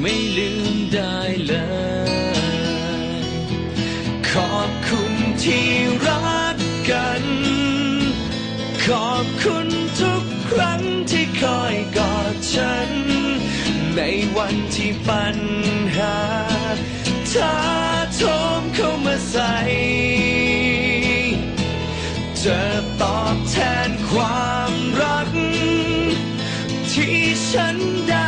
ไม่ลืมได้เลย ขอบคุณที่รักกัน ขอบคุณทุกครั้งที่คอยกอดฉัน ในวันที่ปัญหาท้าโถมเข้ามาใส่จะตอบแทนความรัก ที่ฉันได้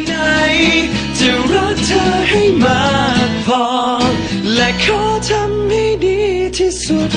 จะรักเธอให้มากพอ และขอทำให้ดีที่สุด